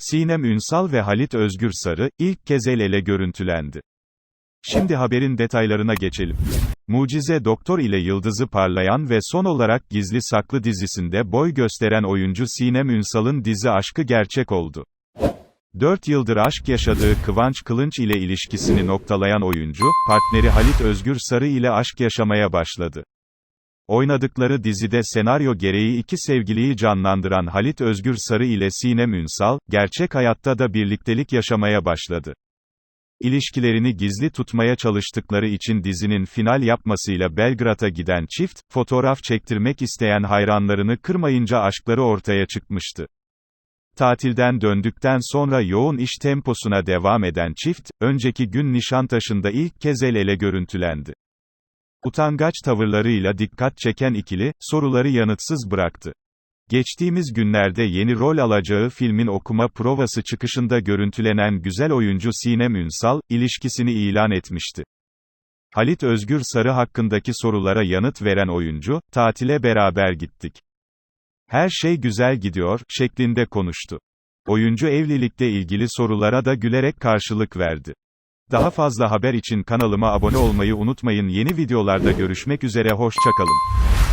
Sinem Ünsal ve Halit Özgür Sarı, ilk kez el ele görüntülendi. Şimdi haberin detaylarına geçelim. Mucize Doktor ile yıldızı parlayan ve son olarak Gizli Saklı dizisinde boy gösteren oyuncu Sinem Ünsal'ın dizi aşkı gerçek oldu. 4 yıldır aşk yaşadığı Kıvanç Kılınç ile ilişkisini noktalayan oyuncu, partneri Halit Özgür Sarı ile aşk yaşamaya başladı. Oynadıkları dizide senaryo gereği iki sevgiliyi canlandıran Halit Özgür Sarı ile Sinem Ünsal, gerçek hayatta da birliktelik yaşamaya başladı. İlişkilerini gizli tutmaya çalıştıkları için dizinin final yapmasıyla Belgrad'a giden çift, fotoğraf çektirmek isteyen hayranlarını kırmayınca aşkları ortaya çıkmıştı. Tatilden döndükten sonra yoğun iş temposuna devam eden çift, önceki gün Nişantaşı'nda ilk kez el ele görüntülendi. Utangaç tavırlarıyla dikkat çeken ikili, soruları yanıtsız bıraktı. Geçtiğimiz günlerde yeni rol alacağı filmin okuma provası çıkışında görüntülenen güzel oyuncu Sinem Ünsal, ilişkisini ilan etmişti. Halit Özgür Sarı hakkındaki sorulara yanıt veren oyuncu, tatile beraber gittik. Her şey güzel gidiyor, şeklinde konuştu. Oyuncu evlilikle ilgili sorulara da gülerek karşılık verdi. Daha fazla haber için kanalıma abone olmayı unutmayın. Yeni videolarda görüşmek üzere hoşçakalın.